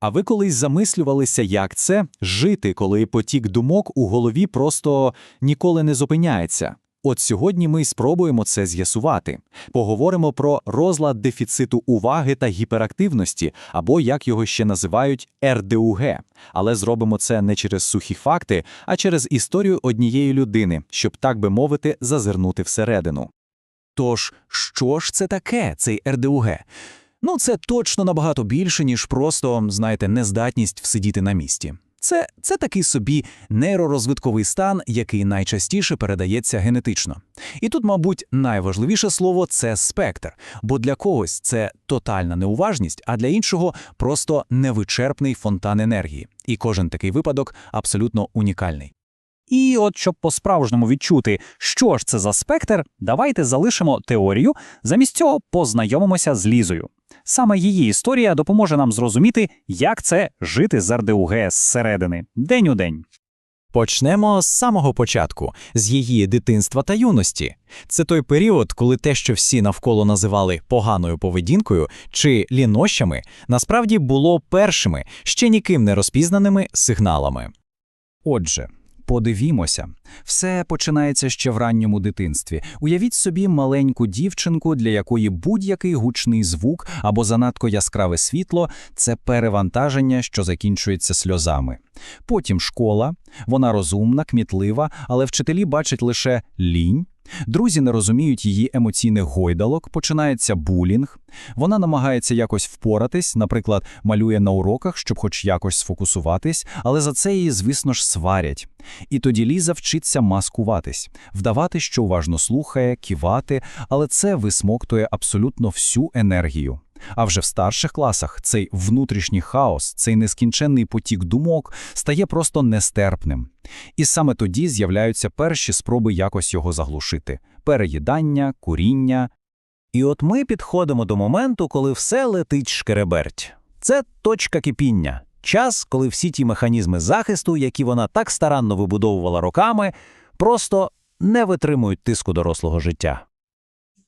А ви колись замислювалися, як це жити, коли потік думок у голові просто ніколи не зупиняється? От сьогодні ми спробуємо це з'ясувати. Поговоримо про розлад дефіциту уваги та гіперактивності, або як його ще називають РДУГ. Але зробимо це не через сухі факти, а через історію однієї людини, щоб, так би мовити, зазирнути всередину. Тож, що ж це таке, цей РДУГ? Ну, це точно набагато більше, ніж просто, знаєте, нездатність всидіти на місці. Це, це такий собі нейророзвитковий стан, який найчастіше передається генетично. І тут, мабуть, найважливіше слово це спектр, бо для когось це тотальна неуважність, а для іншого просто невичерпний фонтан енергії. І кожен такий випадок абсолютно унікальний. І от щоб по-справжньому відчути, що ж це за спектр, давайте залишимо теорію, замість цього познайомимося з Лізою. Саме її історія допоможе нам зрозуміти, як це жити з РДУГ зсередини, день у день. Почнемо з самого початку, з її дитинства та юності. Це той період, коли те, що всі навколо називали поганою поведінкою чи лінощами, насправді було першими, ще ніким не розпізнаними сигналами. Отже, подивімося. Все починається ще в ранньому дитинстві. Уявіть собі маленьку дівчинку, для якої будь-який гучний звук або занадто яскраве світло це перевантаження, що закінчується сльозами. Потім школа, вона розумна, кмітлива, але вчителі бачать лише лінь. Друзі не розуміють її емоційних гойдалок, починається булінг. Вона намагається якось впоратись, наприклад, малює на уроках, щоб хоч якось сфокусуватись, але за це її, звісно ж, сварять. І тоді Ліза вчиться маскуватись, вдавати, що уважно слухає, кивати, але це висмоктує абсолютно всю енергію. А вже в старших класах цей внутрішній хаос, цей нескінченний потік думок стає просто нестерпним. І саме тоді з'являються перші спроби якось його заглушити: переїдання, куріння. І от ми підходимо до моменту, коли все летить шкереберть. Це точка кипіння. Час, коли всі ті механізми захисту, які вона так старанно вибудовувала роками, просто не витримують тиску дорослого життя.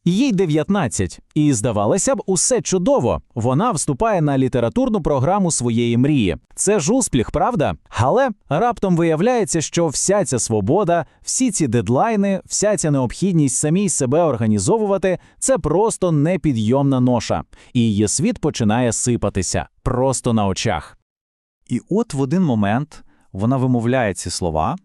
Їй 19, і здавалося б, усе чудово. Вона вступає на літературну програму своєї мрії. Це ж успіх, правда? Але раптом виявляється, що вся ця свобода, всі ці дедлайни, вся ця необхідність самій себе організовувати це просто непідйомна ноша, і її світ починає сипатися просто на очах. І от в один момент вона вимовляє ці слова.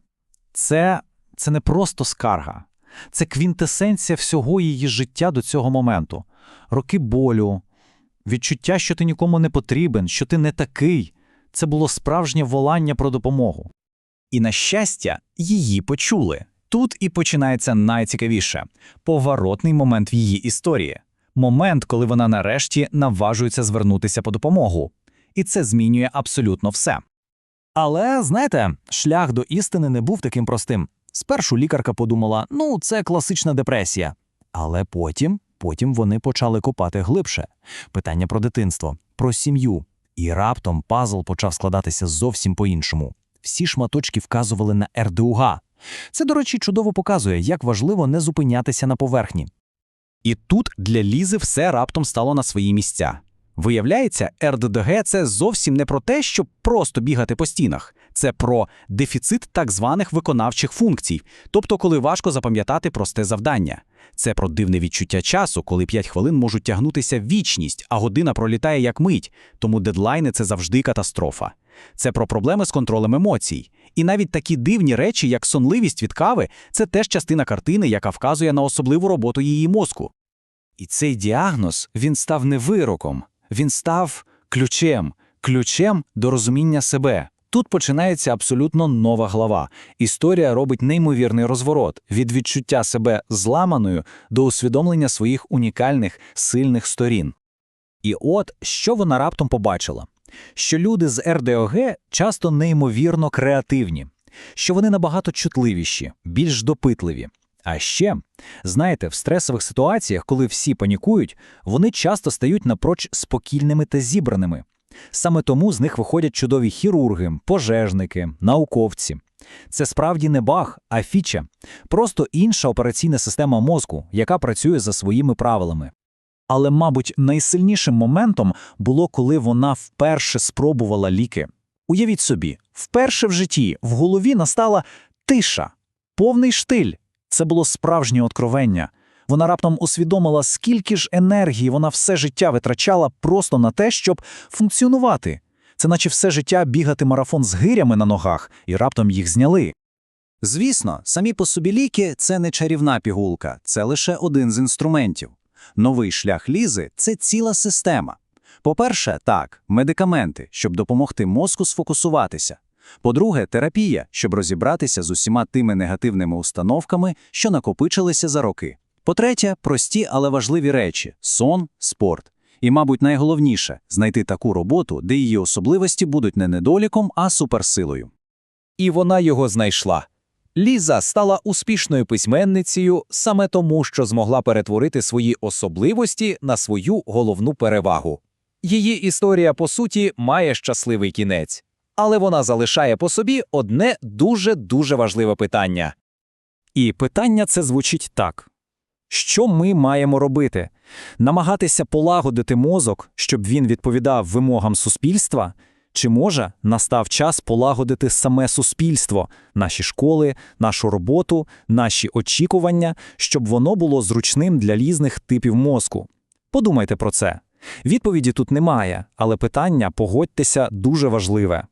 Це, це не просто скарга. Це квінтесенція всього її життя до цього моменту. Роки болю, відчуття, що ти нікому не потрібен, що ти не такий. Це було справжнє волання про допомогу. І, на щастя, її почули. Тут і починається найцікавіше поворотний момент в її історії. Момент, коли вона нарешті наважується звернутися по допомогу. І це змінює абсолютно все. Але знаєте, шлях до істини не був таким простим. Спершу лікарка подумала, ну, це класична депресія. Але потім, потім вони почали копати глибше. Питання про дитинство, про сім'ю. І раптом пазл почав складатися зовсім по-іншому. Всі шматочки вказували на РДУГ. Це, до речі, чудово показує, як важливо не зупинятися на поверхні. І тут для Лізи все раптом стало на свої місця. Виявляється, РДДГ це зовсім не про те, щоб просто бігати по стінах, це про дефіцит так званих виконавчих функцій, тобто, коли важко запам'ятати просте завдання. Це про дивне відчуття часу, коли 5 хвилин можуть тягнутися вічність, а година пролітає як мить, тому дедлайни це завжди катастрофа. Це про проблеми з контролем емоцій. І навіть такі дивні речі, як сонливість від кави, це теж частина картини, яка вказує на особливу роботу її мозку. І цей діагноз він став не вироком. Він став ключем, ключем до розуміння себе. Тут починається абсолютно нова глава. Історія робить неймовірний розворот від відчуття себе зламаною до усвідомлення своїх унікальних сильних сторін. І от що вона раптом побачила: що люди з РДОГ часто неймовірно креативні, що вони набагато чутливіші, більш допитливі. А ще, знаєте, в стресових ситуаціях, коли всі панікують, вони часто стають напроч спокійними та зібраними. Саме тому з них виходять чудові хірурги, пожежники, науковці. Це справді не баг, а фіча, просто інша операційна система мозку, яка працює за своїми правилами. Але, мабуть, найсильнішим моментом було, коли вона вперше спробувала ліки. Уявіть собі, вперше в житті в голові настала тиша, повний штиль. Це було справжнє откровення. Вона раптом усвідомила, скільки ж енергії вона все життя витрачала просто на те, щоб функціонувати. Це наче все життя бігати марафон з гирями на ногах, і раптом їх зняли. Звісно, самі по собі ліки – це не чарівна пігулка, це лише один з інструментів. Новий шлях лізи – це ціла система. По-перше, так, медикаменти, щоб допомогти мозку сфокусуватися. По-друге, терапія, щоб розібратися з усіма тими негативними установками, що накопичилися за роки. По-третє, прості, але важливі речі – сон, спорт. І, мабуть, найголовніше – знайти таку роботу, де її особливості будуть не недоліком, а суперсилою. І вона його знайшла. Ліза стала успішною письменницею саме тому, що змогла перетворити свої особливості на свою головну перевагу. Її історія, по суті, має щасливий кінець, але вона залишає по собі одне дуже-дуже важливе питання. І питання це звучить так. Що ми маємо робити? Намагатися полагодити мозок, щоб він відповідав вимогам суспільства? Чи може настав час полагодити саме суспільство, наші школи, нашу роботу, наші очікування, щоб воно було зручним для різних типів мозку? Подумайте про це. Відповіді тут немає, але питання, погодьтеся, дуже важливе.